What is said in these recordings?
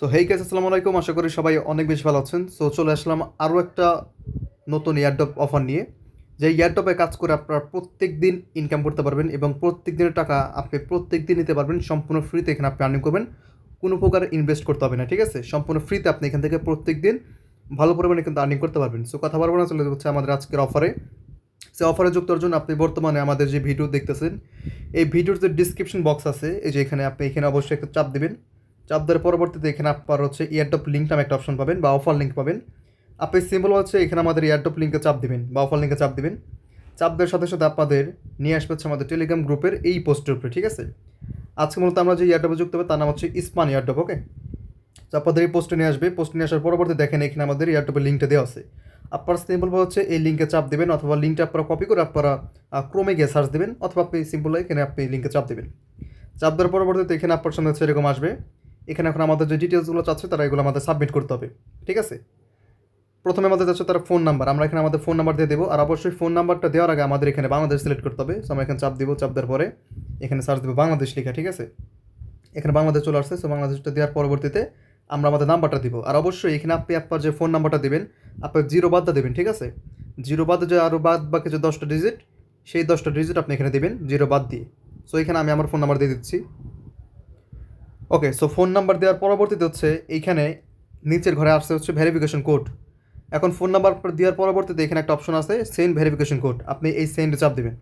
So hey case আসসালামু আলাইকুম আশা করি সবাই অনেক বেশি ভালো আছেন। সো চলে আসলাম আরও একটা নতুন ইয়ারডপ অফার নিয়ে। যে ইয়ারডপে কাজ করে আপনারা প্রত্যেক দিন ইনকাম করতে পারবেন এবং প্রত্যেক দিনের টাকা আপনি প্রত্যেক দিন নিতে পারবেন। সম্পূর্ণ ফ্রিতে এখানে আপনি আর্নিং করবেন। কোনো প্রকার ইনভেস্ট করতে হবে না, ঠিক আছে? সম্পূর্ণ ফ্রিতে আপনি এখান থেকে প্রত্যেক দিন ভালো পরিমাণে কিন্তু আর্নিং করতে পারবেন। সো কথা বলব না, চলে হচ্ছে আমাদের আজকের অফারে সে অফারে যুক্ত জন্য আপনি বর্তমানে আমাদের যে ভিডিও দেখতেছেন, এই ভিডিওর যে ডিসক্রিপশন বক্স আছে, এই যে এখানে আপনি এখানে অবশ্যই একটা চাপ দেবেন। চাপ দেওয়ার পরবর্তীতে এখানে আপনার হচ্ছে ইয়ারডপ লিঙ্ক নামে একটা অপশন পাবেন বা অফার লিঙ্ক পাবেন। আপনি সিম্পল হচ্ছে এখানে আমাদের ইয়ারডপ লিঙ্কে চাপ দিবেন বা অফার লিঙ্কে চাপ দেবেন। চাপ দেওয়ার সাথে সাথে আপনাদের নিয়ে আসবে হচ্ছে আমাদের টেলিগ্রাম গ্রুপের এই পোস্টের উপরে, ঠিক আছে? আজকে মূলত আমরা যে ইয়ারডপে যুক্ত হবে তার নাম হচ্ছে ইসমান ইয়ারডপ ওকে তো আপনাদের এই পোস্টে নিয়ে আসবে। পোস্টে নিয়ে আসার পরবর্তী দেখেন এখানে আমাদের ইয়ারডপের লিঙ্কটা দেওয়া আছে। আপনারা সিম্পল হচ্ছে এই লিঙ্কে চাপ দেবেন অথবা লিঙ্কটা আপনারা কপি করে আপনারা ক্রমে গিয়ে সার্চ দেবেন অথবা আপনি সিম্পল এখানে আপনি লিঙ্কে চাপ দেবেন। চাপ দেওয়ার পরবর্তীতে এখানে আপনার সামনে হচ্ছে এরকম আসবে। এখানে এখন আমাদের যে ডিটেলসগুলো চাচ্ছে, তারা এগুলো আমাদের সাবমিট করতে হবে, ঠিক আছে? প্রথমে আমাদের যাচ্ছে তারা ফোন নাম্বার আমরা এখানে আমাদের ফোন নাম্বার দিয়ে দেবো, আর অবশ্যই ফোন নাম্বারটা দেওয়ার আগে আমাদের এখানে বাংলাদেশ সিলেক্ট করতে হবে। সো আমরা এখানে চাপ দিব, চাপ দেওয়ার পরে এখানে সার্চ দেবো বাংলাদেশ লেখা, ঠিক আছে? এখানে বাংলাদেশ চলে আসছে সো বাংলাদেশটা দেওয়ার পরবর্তীতে আমরা আমাদের নাম্বারটা দিব। আর অবশ্যই এখানে আপনি আপনার যে ফোন নাম্বারটা দেবেন, আপনার জিরো বাদটা দেবেন, ঠিক আছে? জিরো বাদে যে আরও বাদ বাকি যে দশটা ডিজিট সেই দশটা ডিজিট আপনি এখানে দেবেন জিরো বাদ দিয়ে। সো এখানে আমি আমার ফোন নাম্বার দিয়ে দিচ্ছি। ওকে সো ফোন নাম্বার দেওয়ার পরবর্তীতে হচ্ছে এইখানে নিচের ঘরে আসছে হচ্ছে ভেরিফিকেশন কোড এখন ফোন নাম্বার দেওয়ার পরবর্তীতে এখানে একটা অপশন আছে সেন্ড ভেরিফিকেশন কোড আপনি এই সেন্ডে চাপ দেবেন।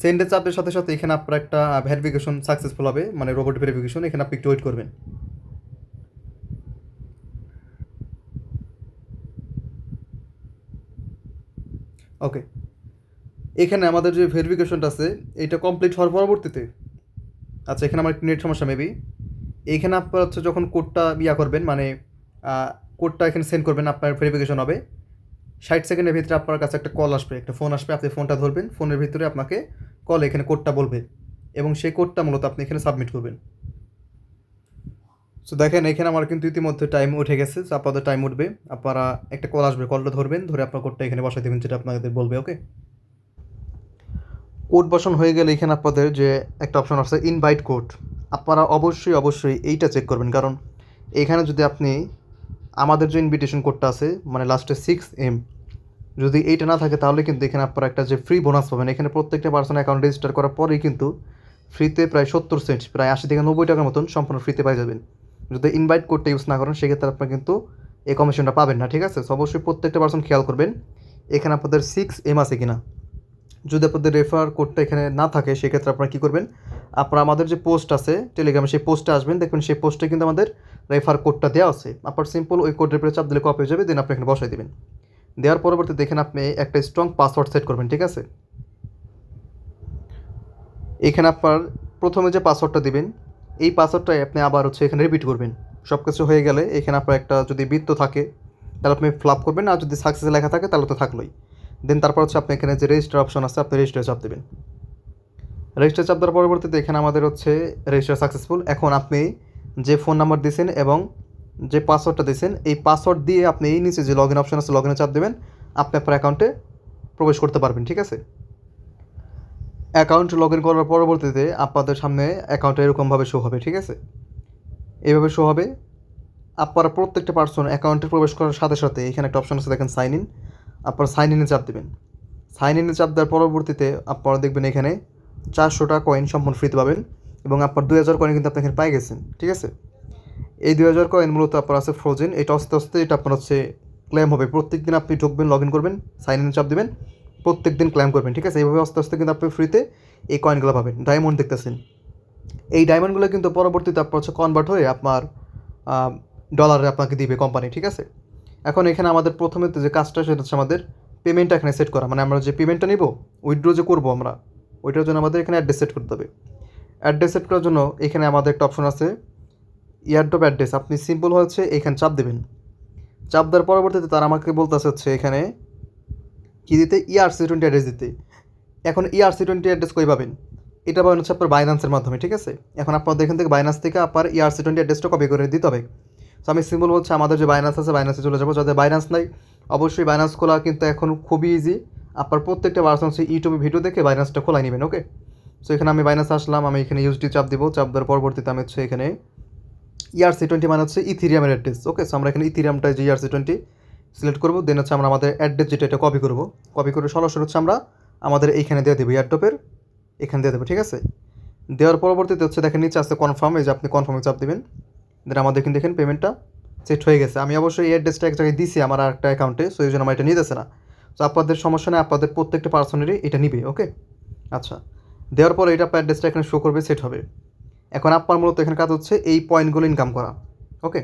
সেন্ডে চাপের সাথে সাথে এখানে আপনার একটা ভেরিফিকেশন সাকসেসফুল হবে মানে রোবট ভেরিফিকেশন এখানে আপনি একটু ওয়েট করবেন। ওকে, এখানে আমাদের যে ভেরিফিকেশনটা আছে, এটা কমপ্লিট হওয়ার পরবর্তীতে আচ্ছা এখানে আমার একটু নেট সমস্যা মেবি এইখানে আপনার হচ্ছে যখন কোডটা ইয়া করবেন মানে কোডটা এখানে সেন্ড করবেন, আপনার ভেরিফিকেশন হবে। ষাট সেকেন্ডের ভিতরে আপনার কাছে একটা কল আসবে, একটা ফোন আসবে, আপনি ফোনটা ধরবেন ফোনের ভিতরে আপনাকে কল এখানে কোডটা বলবে এবং সেই কোডটা মূলত আপনি এখানে সাবমিট করবেন। সো দেখেন, এখানে আমার কিন্তু ইতিমধ্যে টাইম উঠে গেছে সো আপনাদের টাইম উঠবে। আপনারা একটা কল আসবে কলটা ধরবেন, ধরে আপনার কোডটা এখানে বসাই দেবেন, যেটা আপনাদের বলবে ওকে কোড বসানো হয়ে গেলে এখানে আপনাদের যে একটা অপশন আছে ইনভাইট কোড আপনারা অবশ্যই অবশ্যই এইটা চেক করবেন। কারণ এখানে যদি আপনি আমাদের যে ইনভিটেশন কোডটা আছে মানে লাস্টে সিক্স এম যদি এইটা না থাকে, তাহলে কিন্তু এখানে আপনারা একটা যে ফ্রি বোনাস পাবেন। এখানে প্রত্যেকটা পার্সন অ্যাকাউন্ট রেজিস্টার করার পরেই কিন্তু ফ্রিতে প্রায় সত্তর সেন্ট প্রায় আশি থেকে নব্বই টাকার মতন সম্পূর্ণ ফ্রিতে পাই যাবেন। যদি ইনভাইট কোডটা ইউজ না করেন, সেক্ষেত্রে আপনার কিন্তু এই কমিশনটা পাবেন না, ঠিক আছে? অবশ্যই প্রত্যেকটা পার্সন খেয়াল করবেন, এখানে আপনাদের সিক্স এম আছে কিনা। যদি আপনাদের রেফার কোডটা এখানে না থাকে, সেক্ষেত্রে আপনারা কী করবেন? আপনারা আমাদের যে পোস্ট আছে টেলিগ্রামে সেই পোস্টে আসবেন, দেখবেন সেই পোস্টে কিন্তু আমাদের রেফার কোডটা দেওয়া আছে। আপনার সিম্পল ওই কোডের উপরে চাপ দিলে কপি হয়ে যাবে দেন আপনি এখানে বসাই দেবেন। দেওয়ার পরবর্তী দেখেন আপনি একটা স্ট্রং পাসওয়ার্ড সেট করবেন, ঠিক আছে? এখানে আপনার প্রথমে যে পাসওয়ার্ডটা দিবেন, এই পাসওয়ার্ডটাই আপনি আবার হচ্ছে এখানে রিপিট করবেন। সব কিছু হয়ে গেলে এখানে আপনার একটা যদি বৃত্ত থাকে, তাহলে আপনি ফ্লাপ করবেন, আর যদি সাকসেস লেখা থাকে, তাহলে তো থাকলোই। দেন তারপর হচ্ছে আপনি এখানে যে রেজিস্টার অপশন আছে, আপনি রেজিস্টার চাপ দেবেন। রেজিস্টার চাপ দেওয়ার পরবর্তীতে এখানে আমাদের হচ্ছে রেজিস্টার সাকসেসফুল এখন আপনি যে ফোন নাম্বার দিয়েছেন এবং যে পাসওয়ার্ডটা দিয়েছেন এই পাসওয়ার্ড দিয়ে আপনি এই নিচে যে লগ ইন অপশন আছে লগ ইনে চাপ দেবেন, আপনি আপনার অ্যাকাউন্টে প্রবেশ করতে পারবেন, ঠিক আছে? অ্যাকাউন্ট লগ ইন করার পরবর্তীতে আপনাদের সামনে অ্যাকাউন্টে এরকমভাবে শো হবে, ঠিক আছে? এইভাবে শো হবে। আপনারা প্রত্যেকটা পার্সন অ্যাকাউন্টে প্রবেশ করার সাথে সাথে এখানে একটা অপশন আছে, দেখেন সাইন ইন আপনারা সাইন ইনে চাপ দেবেন। সাইন ইনে চাপ দেওয়ার পরবর্তীতে আপনারা দেখবেন এখানে চারশোটা কয়েন সম্পূর্ণ ফ্রিতে পাবেন এবং আপনার দুই হাজার কয়েন কিন্তু আপনি এখানে পাই গেছেন, ঠিক আছে? এই দুই হাজার কয়েন মূলত আপনার আছে ফ্রোজেন এটা আস্তে আস্তে এটা আপনার হচ্ছে ক্লেম হবে। প্রত্যেক দিন আপনি ঢুকবেন লগ ইন করবেন সাইন ইন চাপ দেবেন প্রত্যেক দিন ক্লেম করবেন, ঠিক আছে? এইভাবে আস্তে আস্তে কিন্তু আপনি ফ্রিতে এই কয়েনগুলো পাবেন। ডায়মন্ড দেখতেছেন। এই ডায়মন্ডগুলো কিন্তু পরবর্তীতে আপনার হচ্ছে কনভার্ট হয়ে আপনার ডলারে আপনাকে দিবে কোম্পানি ঠিক আছে? এখন এখানে আমাদের প্রথমে যে কাজটা, সেটা হচ্ছে আমাদের পেমেন্টটা এখানে সেট করা। মানে আমরা যে পেমেন্টটা নিব উইথড্র যে করব আমরা, ওইটার জন্য আমাদের এখানে অ্যাড্রেস সেট করতে হবে। অ্যাড্রেস সেট করার জন্য এখানে আমাদের একটা অপশন আছে ইয়ারড্রপ অ্যাড্রেস। আপনি সিম্পল হচ্ছে এখানে চাপ দেবেন। চাপ দেওয়ার পরবর্তীতে তারা আমাকে বলতেছে হচ্ছে এখানে কী দিতে? ইআরসি টোয়েন্টি অ্যাড্রেস দিতে। এখন ইআরসি টোয়েন্টি অ্যাড্রেস কই পাবেন? এটা পাবেন হচ্ছে আপনার বাইন্যান্সের মাধ্যমে, ঠিক আছে? এখন আপনাদের এখান থেকে বাইন্যান্স থেকে আপনার ইআরসি টোয়েন্টি অ্যাড্রেসটা কপি করে দিতে হবে। তো আমি সিম্পল বলছি, আমাদের যে বাইন্যান্স আছে বাইন্যান্সে চলে যাব। যাদের বাইন্যান্স নাই, অবশ্যই বাইন্যান্স খোলা কিন্তু এখন খুবই ইজি আপনার প্রত্যেকটা পার্সন হচ্ছে ইউটিউবে ভিডিও দেখে বাইন্যান্সটা খোলাই নেবেন ওকে সো এখানে আমি বাইন্যান্স আসলাম, আমি এখানে ইউএসডি চাপ দিব। চাপ দেওয়ার পরবর্তীতে আমি হচ্ছে এখানে ইয়ারসি টোয়েন্টি মানে হচ্ছে ইথিরিয়ামের অ্যাড্রেস ওকে সো আমরা এখানে ইথিরিয়ামটা যে ইয়ারসি টোয়েন্টি সিলেক্ট করব দেন হচ্ছে আমরা আমাদের অ্যাড্রেস যেটা, এটা কপি করব। কপি করে সরাসরি হচ্ছে আমরা আমাদের এইখানে দিয়ে দেবো এয়ারটপের এখানে দিয়ে দেবো, ঠিক আছে? দেওয়ার পরবর্তীতে হচ্ছে দেখেন নিচে আসতে কনফার্ম এই যে আপনি কনফার্মে চাপ দেবেন। দেন আমাদের কিন্তু দেখেন পেমেন্টটা সেট হয়ে গেছে। আমি অবশ্যই এই অ্যাড্রেসটা এক জায়গায় দিছি আমার একটা অ্যাকাউন্টে সো এই জন্য আমার এটা নিতেছে না। তো আপনাদের সমস্যা নেই, আপনাদের প্রত্যেকটা পার্সনেরই এটা নিবে ওকে আচ্ছা। দেওয়ার পরে এটা আপনার অ্যাড্রেসটা এখানে শো করবে সেট হবে। এখন আপনার মূলত এখানে কাজ হচ্ছে এই পয়েন্টগুলো ইনকাম করা ওকে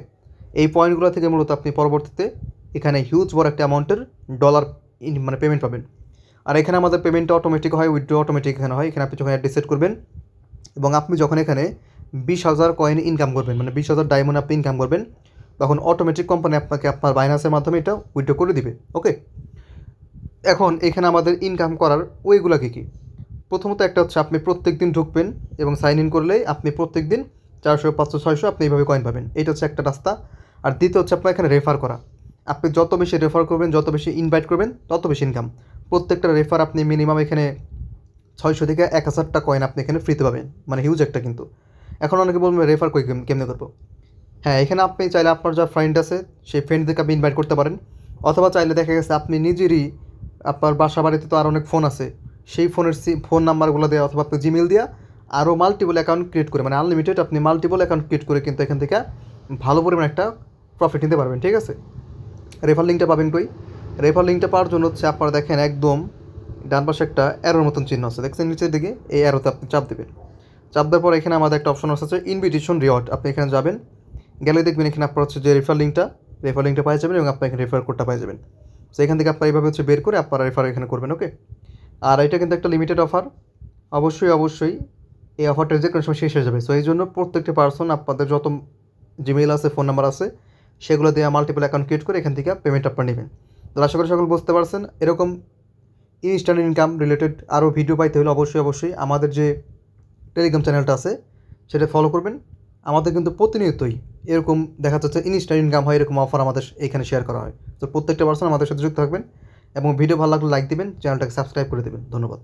এই পয়েন্টগুলো থেকে মূলত আপনি পরবর্তীতে এখানে হিউজ বড় একটা অ্যামাউন্টের ডলার ইন মানে পেমেন্ট পাবেন। আর এখানে আমাদের পেমেন্টটা অটোমেটিক হয় উইথড্র অটোমেটিক এখানে হয়। এখানে আপনি যখন অ্যাড্রেস সেট করবেন, এবং আপনি যখন এখানে বিশ হাজার কয়েন ইনকাম করবেন। মানে বিশ হাজার ডায়মন্ড আপনি ইনকাম করবেন, তখন অটোমেটিক কোম্পানি আপনাকে আপনার বাইনান্সের মাধ্যমে এটা উইথড্র করে দিবে। ওকে এখন এখানে আমাদের ইনকাম করার ওয়েগুলো কী কী? প্রথমত একটা হচ্ছে আপনি প্রত্যেক দিন ঢুকবেন এবং সাইন ইন করলেই আপনি প্রত্যেক দিন চারশো, পাঁচশো, ছয়শো আপনি এইভাবে কয়েন পাবেন। এটা হচ্ছে একটা রাস্তা। আর দ্বিতীয় হচ্ছে আপনার এখানে রেফার করা। আপনি যত বেশি রেফার করবেন, যত বেশি ইনভাইট করবেন, তত বেশি ইনকাম প্রত্যেকটা রেফার আপনি মিনিমাম এখানে ছয়শো থেকে এক হাজারটা কয়েন আপনি এখানে ফ্রিতে পাবেন। মানে হিউজ একটা কিন্তু। এখন অনেকে বলবেন রেফার কই, কেম- কেমনে করব হ্যাঁ এখানে আপনি চাইলে আপনার যা ফ্রেন্ড আছে, সেই ফ্রেন্ডদেরকে আপনি ইনভাইট করতে পারেন। অথবা চাইলে দেখা গেছে আপনি নিজেরই আপনার বাসা বাড়িতে তো আর অনেক ফোন আছে। সেই ফোনের সি ফোন নাম্বারগুলো দেওয়া অথবা আপনি জিমেল দেওয়া আরও মাল্টিপল অ্যাকাউন্ট ক্রিয়েট করে মানে আনলিমিটেড আপনি মাল্টিপল অ্যাকাউন্ট ক্রিয়েট করে কিন্তু এখান থেকে ভালো পরিমাণ একটা প্রফিট নিতে পারবেন, ঠিক আছে? রেফার লিঙ্কটা পাবেন কই? রেফার লিঙ্কটা পাওয়ার জন্য হচ্ছে আপনারা দেখেন একদম ডান পাশে একটা অ্যারোর মতন চিহ্ন আছে। দেখছেন নিচের দিকে? এই অ্যারোতে আপনি চাপ দেবেন। চাপ দেওয়ার পর এখানে আমাদের একটা অপশন আছে ইনভিটেশন রিওয়ার্ড আপনি এখানে যাবেন, গেলে দেখবেন এখানে আপনার হচ্ছে যে রেফার লিঙ্কটা রেফার লিঙ্কটা পাই যাবেন এবং আপনার এখানে রেফার কোডটা পাই যাবেন। তো এখান থেকে আপনার এইভাবে হচ্ছে বের করে আপনারা রেফার এখানে করবেন ওকে আর এটা কিন্তু একটা লিমিটেড অফার অবশ্যই অবশ্যই এই অফারটা যে কোনো সময় শেষ হয়ে যাবে। সো এই জন্য প্রত্যেকটা পার্সন আপনাদের যত জিমেইল আছে ফোন নাম্বার আছে, সেগুলো দিয়ে মাল্টিপল অ্যাকাউন্ট ক্রিয়েট করে এখান থেকে পেমেন্ট আপনার নেবেন। তো, আশা করি সকল বুঝতে পারছেন। এরকম ইনস্ট্যান্ট ইনকাম রিলেটেড আরও ভিডিও পাইতে হলে অবশ্যই অবশ্যই আমাদের যে টেলিগ্রাম চ্যানেলটা আছে, সেটা ফলো করবেন। আমাদের কিন্তু প্রতিনিয়তই এরকম দেখা যাচ্ছে ইনস্ট্যান্ট ইনকাম হয়, এরকম অফার আমাদের এখানে শেয়ার করা হয়। তো প্রত্যেকটা পার্সন আমাদের সাথে যুক্ত থাকবেন এবং ভিডিও ভালো লাগলে লাইক দেবেন চ্যানেলটাকে সাবস্ক্রাইব করে দেবেন। ধন্যবাদ।